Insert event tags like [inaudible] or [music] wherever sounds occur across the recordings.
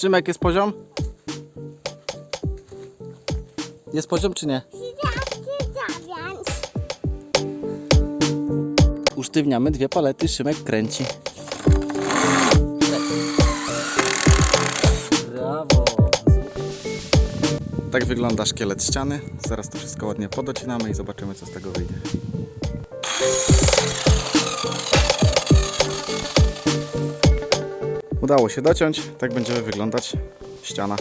Szymek, jest poziom? Jest poziom czy nie? Usztywniamy dwie palety, Szymek kręci. Brawo! Tak wygląda szkielet ściany. Zaraz to wszystko ładnie podocinamy i zobaczymy co z tego wyjdzie. Udało się dociąć. Tak będzie wyglądać ściana.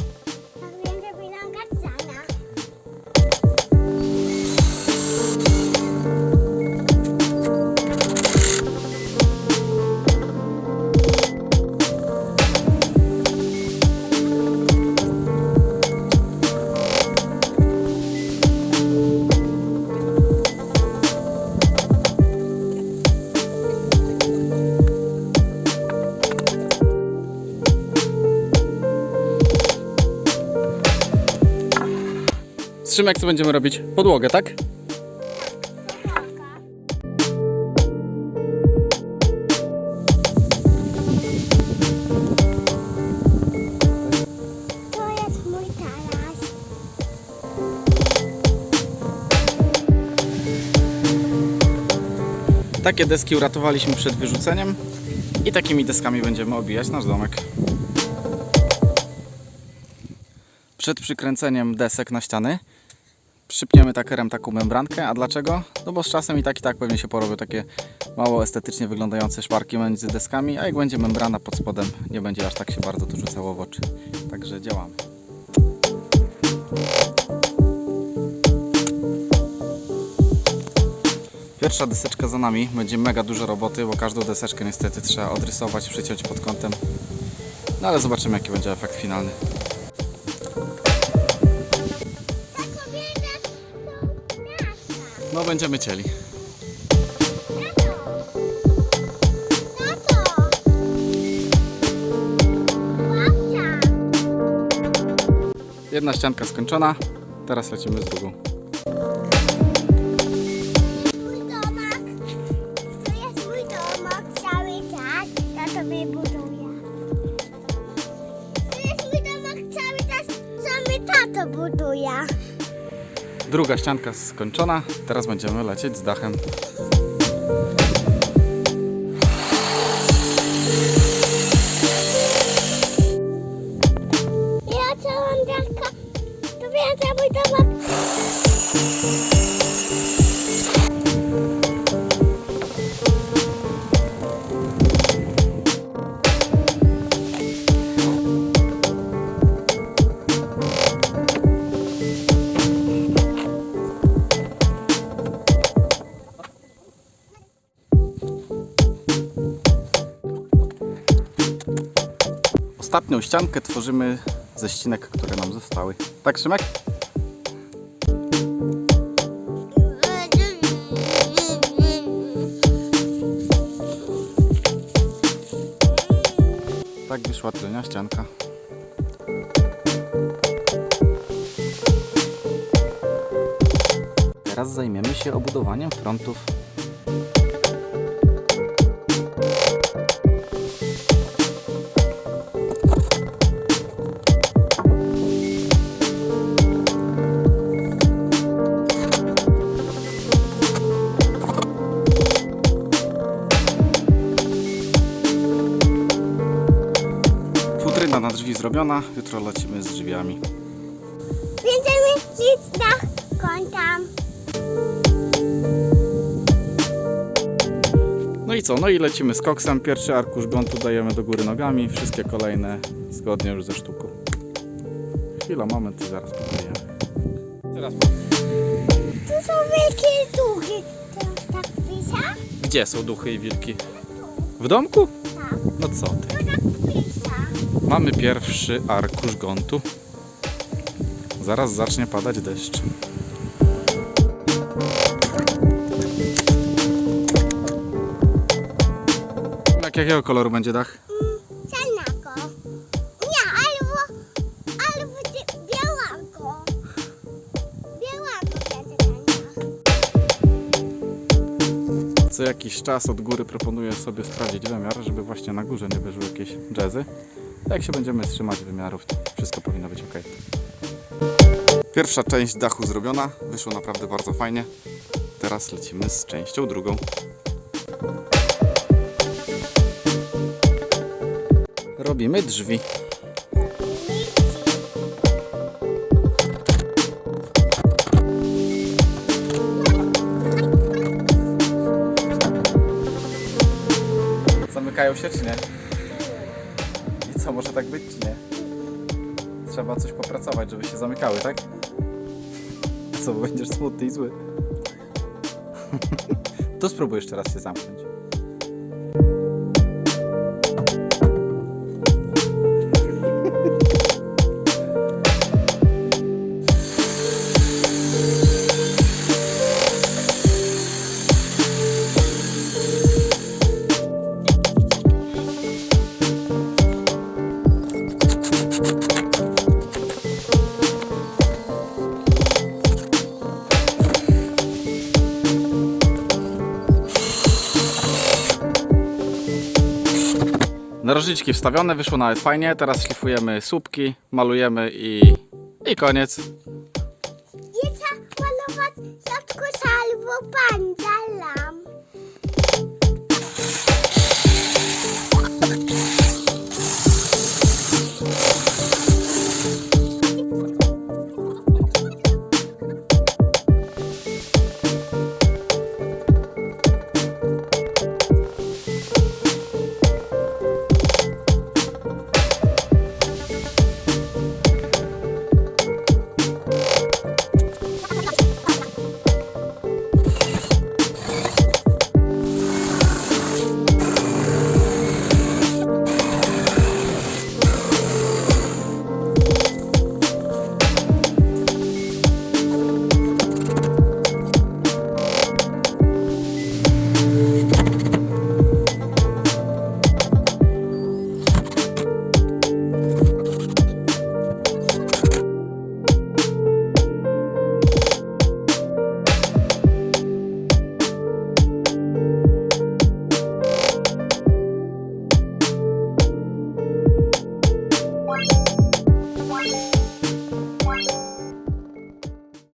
Szymek, co będziemy robić? Podłogę, tak? To jest mój taras. Takie deski uratowaliśmy przed wyrzuceniem i takimi deskami będziemy obijać nasz domek. Przed przykręceniem desek na ściany przypniemy takerem taką membrankę. A dlaczego? No bo z czasem i tak i tak pewnie się porobią takie mało estetycznie wyglądające szparki między deskami, a jak będzie membrana pod spodem, nie będzie aż tak się bardzo to rzucało w oczy. Także działamy. Pierwsza deseczka za nami, będzie mega dużo roboty, bo każdą deseczkę niestety trzeba odrysować, przyciąć pod kątem. No ale zobaczymy jaki będzie efekt finalny. No będziemy cieli. Jedna ścianka skończona, teraz lecimy z drugą. Buduje. Druga ścianka skończona, teraz będziemy lecieć z dachem. Ostatnią ściankę tworzymy ze ścinek, które nam zostały. Tak Szymek? Tak wyszła tylnia ścianka. Teraz zajmiemy się obudowaniem frontów. Na drzwi zrobiona, jutro lecimy z drzwiami. Będziemy nic na kątam. No i co? No i lecimy z koksem. Pierwszy arkusz gontu dajemy do góry nogami, wszystkie kolejne zgodnie już ze sztuką. Chwila, moment i zaraz poklejemy. Teraz. Tu są wielkie duchy. To tak pisa? Gdzie są duchy i wilki? W domku? No co ty? Mamy pierwszy arkusz gontu. Zaraz zacznie padać deszcz. Jak jakiego koloru będzie dach? Co jakiś czas od góry proponuję sobie sprawdzić wymiar, żeby właśnie na górze nie wyżyły jakieś jazzy. Jak się będziemy trzymać wymiarów, to wszystko powinno być ok. Pierwsza część dachu zrobiona, wyszło naprawdę bardzo fajnie. Teraz lecimy z częścią drugą. Robimy drzwi. Zamykają się czy nie? I co, może tak być czy nie? Trzeba coś popracować, żeby się zamykały, tak? Co, bo będziesz smutny i zły? [laughs] to spróbuj jeszcze raz się zamknąć. Narożniczki wstawione, wyszło nawet fajnie. Teraz szlifujemy słupki, malujemy i, i koniec. Nie trzeba malować środku albo panda.